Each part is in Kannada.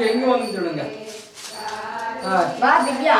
இங்க இங்கே வந்து சொல்லுங்க. வா Divya.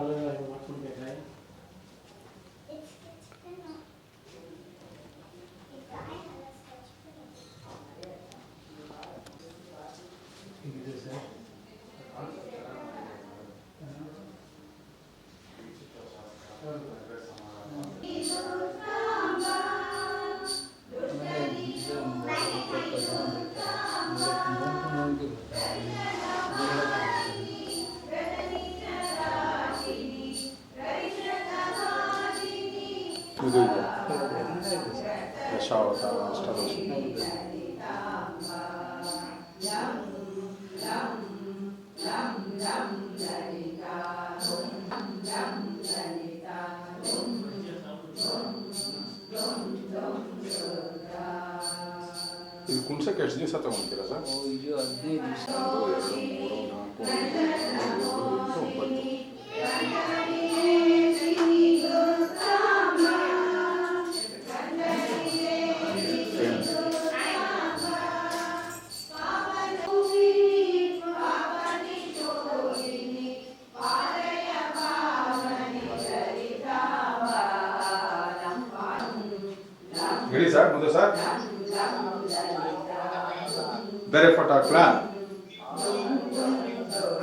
color I want to get right. ಇದು ಕುಣ್ಸಕ್ಕೆ ಎಷ್ಟು ದಿವಸ ತಗೊಂತೀರಾ ಸರ್ ಓ, ಇದು ಹದಿನೈದು ದಿವಸ ಒಂದು ಎರಡು ಮೂರು ನಾಲ್ಕು ಐದು, ಆರು, ಏಳು, ಎಂಟು, ಒಂಬತ್ತು photo ಹಾಕ್ಲಾ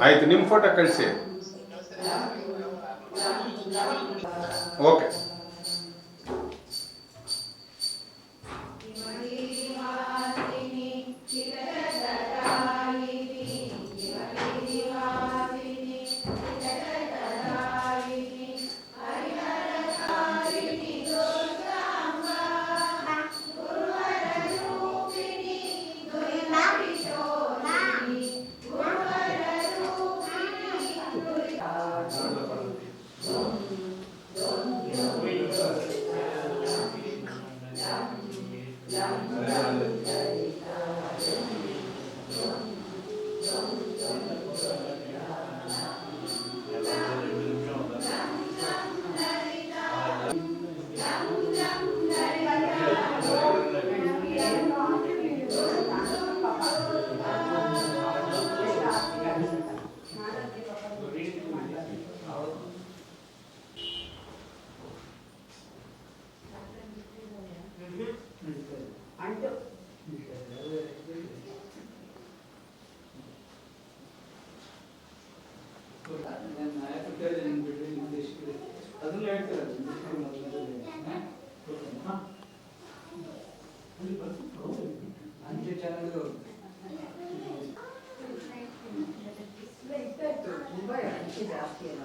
ಆಯ್ತು ನಿಮ್ಮ ಫೋಟೋ ಕಳಿಸಿ. ಓಕೆ ಅಂಟು ನಾನು ನಾಯಕ ಕೇಳಿದೆ ನಿಮ್ಗೆ ಬಿಡ್ರಿ ನಿಮ್ದು ಎಷ್ಟು ಅದನ್ನ ಹೇಳ್ತೀರಲ್ಲ ನಿಮ್ದು ಮೊದಲನೇದು. ಹಾ? ಅಂಚೆ ಚಾನಲ್ಗೆ ಹೋಗಿ ತುಂಬ ಅಡಿಕೆ ಜಾಸ್ತಿ ಅಲ್ಲ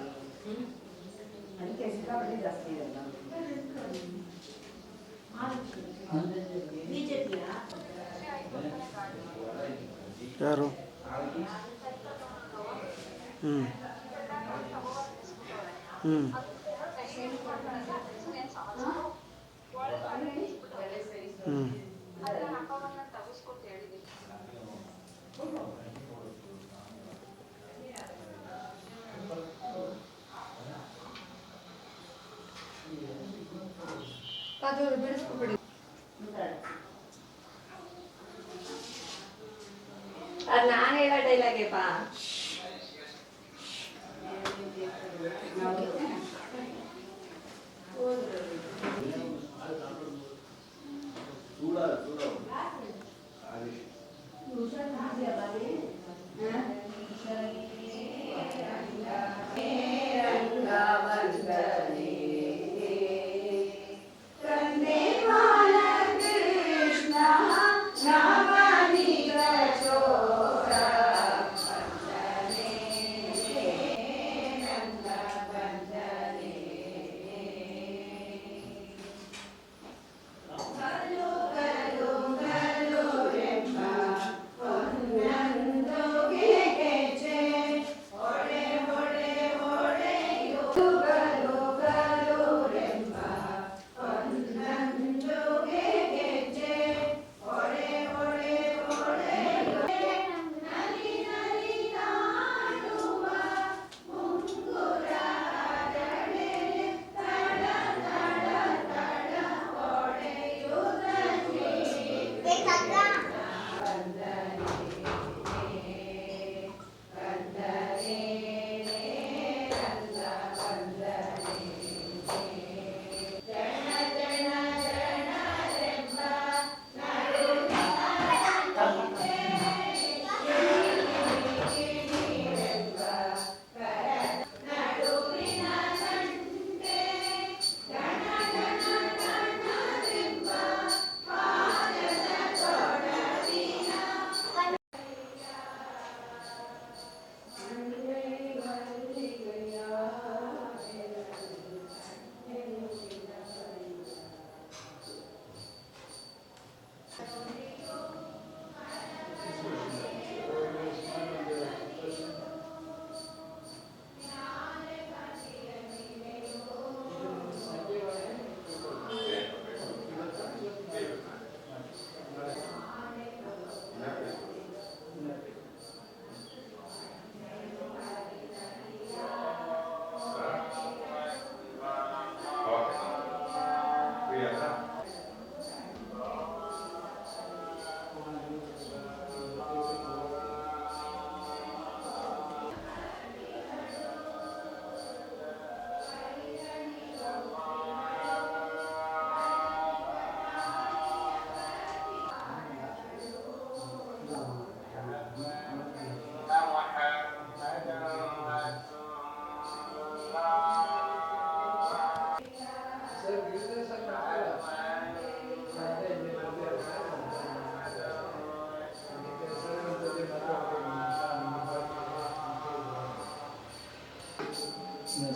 ಅಡಿಕೆ ಸಿಕ್ಕಾಪಟ್ಟೆ ಜಾಸ್ತಿ ಇರಲ್ಲ ಯಾರು ಹ್ಞೂ ಹ್ಞೂ ಹ್ಞೂ ಅದು ಅದು ನಾನು ಹೇಳೋ ಡೈಲಾಗೆ ಸರ್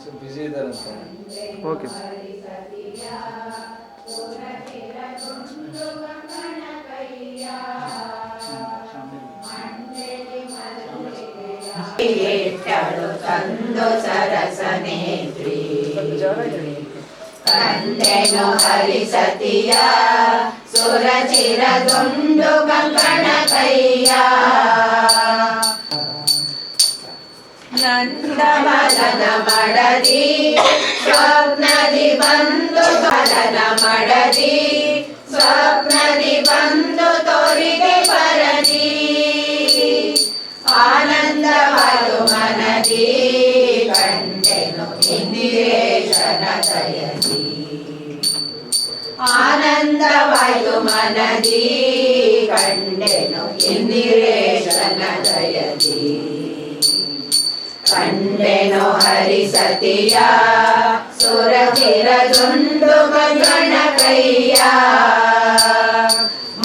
ಸ್ವಲ್ಪ ಬಿಸಿ ಇದ್ದಾರಂತೆ ಓಕೆ ಸರ್ ಎಟ್ಟಳು ತಂದು ಸರಸನೇತ್ರಿ ಕಂಡೆನು ಹರಿಸತಿಯ ಸುರಚಿರ ದುಂಡು ಕಂಕಣ ಕೈಯ ನಂದಮಲನ ಮಡದಿ ಸ್ವಪ್ನದಿ ಬಂದು ಬಲನ ಮಡದಿ ಸ್ವಪ್ನದಿ ಬಂದು ತೋರಿಗೆ ಪರದಿ ಆನಂದವಾದು ಮನದಿ ಕಂಡೆನು ಇಂದಿರೇಶನ ದಯದಿ ಆನಂದವಾಯು ಮನದಿ ಕಂಡೆನು ಇಂದಿರೇಶನ ದಯದಿ ಕಂಡೆನು ಹರಿಸತಿಯ ಸುರಚಿರ ದುಂಡು ಗಗನ ಕೈಯ.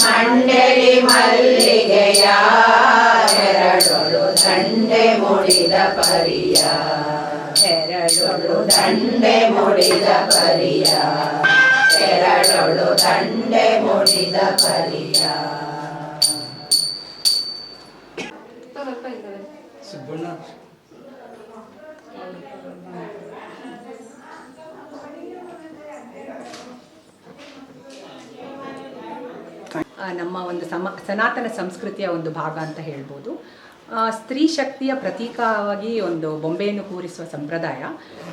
ಮಂಡಳಿ ಮಲ್ಲಿಗೆಯ ಎರಡೊಳು ದಂಡೆ ಮುಡಿದ ಪರಿಯ. ಎರಡೊಳು ದಂಡೆ ಮುಡಿದ ಪರಿಯ. ಎರಡೊಳು ದಂಡೆ ಮುಡಿದ ಪರಿಯ. ಸುಬ್ಬಣ್ಣ. ನಮ್ಮ ಒಂದು ಸಮ, ಸನಾತನ ಸಂಸ್ಕೃತಿಯ ಒಂದು ಭಾಗ ಅಂತ ಹೇಳ್ಬೋದು. ಸ್ತ್ರೀ ಶಕ್ತಿಯ ಪ್ರತೀಕವಾಗಿ ಒಂದು ಬೊಂಬೆಯನ್ನು ಕೂರಿಸುವ ಸಂಪ್ರದಾಯ.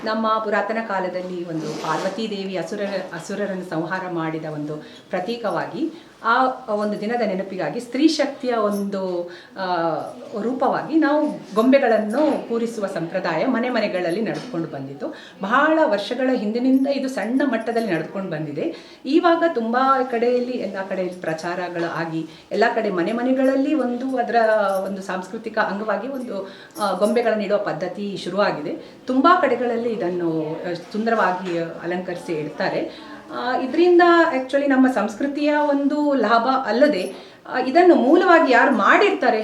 ನಮ್ಮ ಪುರಾತನ ಕಾಲದಲ್ಲಿ ಒಂದು ಪಾರ್ವತೀ ದೇವಿ ಅಸುರ ಅಸುರರನ್ನು ಸಂಹಾರ ಮಾಡಿದ ಒಂದು ಪ್ರತೀಕವಾಗಿ ಆ ಒಂದು ದಿನದ ನೆನಪಿಗಾಗಿ ಸ್ತ್ರೀ ಶಕ್ತಿಯ ಒಂದು ರೂಪವಾಗಿ ನಾವು ಗೊಂಬೆಗಳನ್ನು ಕೂರಿಸುವ ಸಂಪ್ರದಾಯ ಮನೆ ಮನೆಗಳಲ್ಲಿ ನಡೆದುಕೊಂಡು ಬಂದಿತ್ತು. ಬಹಳ ವರ್ಷಗಳ ಹಿಂದಿನಿಂದ ಇದು ಸಣ್ಣ ಮಟ್ಟದಲ್ಲಿ ನಡೆದುಕೊಂಡು ಬಂದಿದೆ. ಈವಾಗ ತುಂಬ ಕಡೆಯಲ್ಲಿ, ಎಲ್ಲ ಕಡೆ ಪ್ರಚಾರಗಳು ಆಗಿ, ಎಲ್ಲ ಕಡೆ ಮನೆ ಮನೆಗಳಲ್ಲಿ ಒಂದು ಅದರ ಒಂದು ಸಾಂಸ್ಕೃತಿಕ ಅಂಗವಾಗಿ ಒಂದು ಗೊಂಬೆಗಳನ್ನು ಇಡುವ ಪದ್ಧತಿ ಶುರುವಾಗಿದೆ. ತುಂಬ ಕಡೆಗಳಲ್ಲಿ ಇದನ್ನು ಸುಂದರವಾಗಿ ಅಲಂಕರಿಸಿ ಇಡ್ತಾರೆ. ಇದರಿಂದ ಆ್ಯಕ್ಚುಲಿ ನಮ್ಮ ಸಂಸ್ಕೃತಿಯ ಒಂದು ಲಾಭ ಅಲ್ಲದೆ ಇದನ್ನು ಮೂಲವಾಗಿ ಯಾರು ಮಾಡಿರ್ತಾರೆ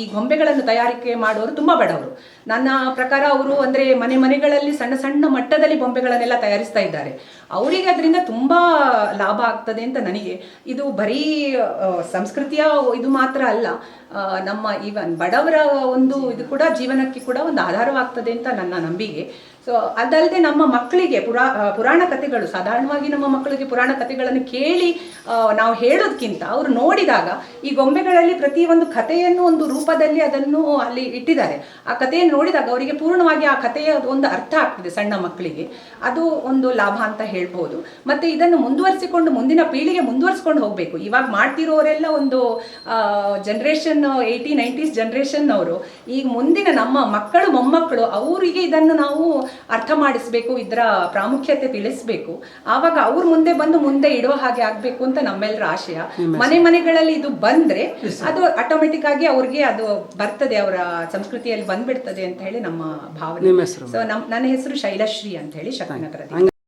ಈ ಗೊಂಬೆಗಳನ್ನು ತಯಾರಿಕೆ ಮಾಡೋರು ತುಂಬ ಬಡವರು. ನನ್ನ ಪ್ರಕಾರ ಅವರು ಅಂದರೆ ಮನೆ ಮನೆಗಳಲ್ಲಿ ಸಣ್ಣ ಸಣ್ಣ ಮಟ್ಟದಲ್ಲಿ ಗೊಂಬೆಗಳನ್ನೆಲ್ಲ ತಯಾರಿಸ್ತಾ ಇದ್ದಾರೆ. ಅವರಿಗೆ ಅದರಿಂದ ತುಂಬ ಲಾಭ ಆಗ್ತದೆ ಅಂತ ನನಗೆ. ಇದು ಬರೀ ಸಂಸ್ಕೃತಿಯ ಇದು ಮಾತ್ರ ಅಲ್ಲ ನಮ್ಮ ಈವನ್ ಬಡವರ ಒಂದು ಇದು ಕೂಡ ಜೀವನಕ್ಕೆ ಕೂಡ ಒಂದು ಆಧಾರವಾಗ್ತದೆ ಅಂತ ನನ್ನ ನಂಬಿಕೆ. ಸೊ ಅದಲ್ಲದೆ ನಮ್ಮ ಮಕ್ಕಳಿಗೆ ಪುರಾ ಪುರಾಣ ಕಥೆಗಳು, ಸಾಧಾರಣವಾಗಿ ನಮ್ಮ ಮಕ್ಕಳಿಗೆ ಪುರಾಣ ಕಥೆಗಳನ್ನು ಕೇಳಿ ನಾವು ಹೇಳೋದಕ್ಕಿಂತ ಅವರು ನೋಡಿದಾಗ ಈ ಗೊಂಬೆಗಳಲ್ಲಿ ಪ್ರತಿ ಒಂದು ಕಥೆಯನ್ನು ಒಂದು ರೂಪದಲ್ಲಿ ಅದನ್ನು ಅಲ್ಲಿ ಇಟ್ಟಿದ್ದಾರೆ. ಆ ಕಥೆಯನ್ನು ನೋಡಿದಾಗ ಅವರಿಗೆ ಪೂರ್ಣವಾಗಿ ಆ ಕಥೆಯ ಒಂದು ಅರ್ಥ ಆಗ್ತದೆ ಸಣ್ಣ ಮಕ್ಕಳಿಗೆ. ಅದು ಒಂದು ಲಾಭ ಅಂತ ಹೇಳ್ಬೋದು. ಮತ್ತು ಇದನ್ನು ಮುಂದುವರಿಸಿಕೊಂಡು, ಮುಂದಿನ ಪೀಳಿಗೆ ಮುಂದುವರಿಸ್ಕೊಂಡು ಹೋಗಬೇಕು. ಇವಾಗ ಮಾಡ್ತಿರೋರೆಲ್ಲ ಒಂದು ಜನ್ರೇಷನ್ ಏಯ್ಟಿ ನೈಂಟೀಸ್ ಜನ್ರೇಷನ್ ಅವರು ಈಗ ಮುಂದಿನ ನಮ್ಮ ಮಕ್ಕಳು, ಮೊಮ್ಮಕ್ಕಳು, ಅವರಿಗೆ ಇದನ್ನು ನಾವು ಅರ್ಥ ಮಾಡಿಸ್ಬೇಕು ಇದರ ಪ್ರಾಮುಖ್ಯತೆ ತಿಳಿಸ್ಬೇಕು. ಆವಾಗ ಅವ್ರ ಮುಂದೆ ಬಂದು ಮುಂದೆ ಇಡುವ ಹಾಗೆ ಆಗ್ಬೇಕು ಅಂತ ನಮ್ಮೆಲ್ಲರ ಆಶಯ. ಮನೆ ಮನೆಗಳಲ್ಲಿ ಇದು ಬಂದ್ರೆ ಅದು ಆಟೋಮೆಟಿಕ್ ಆಗಿ ಅವ್ರಿಗೆ ಅದು ಬರ್ತದೆ ಅವರ ಸಂಸ್ಕೃತಿಯಲ್ಲಿ ಬಂದ್ಬಿಡ್ತದೆ ಅಂತ ಹೇಳಿ ನಮ್ಮ ಭಾವನೆ. ಸೊ ನಮ್ ನನ್ನ ಹೆಸರು ಶೈಲಶ್ರೀ ಅಂತ ಹೇಳಿ ಶಕ್ತಿನಗರದಿಂದ ಹಂಗೆ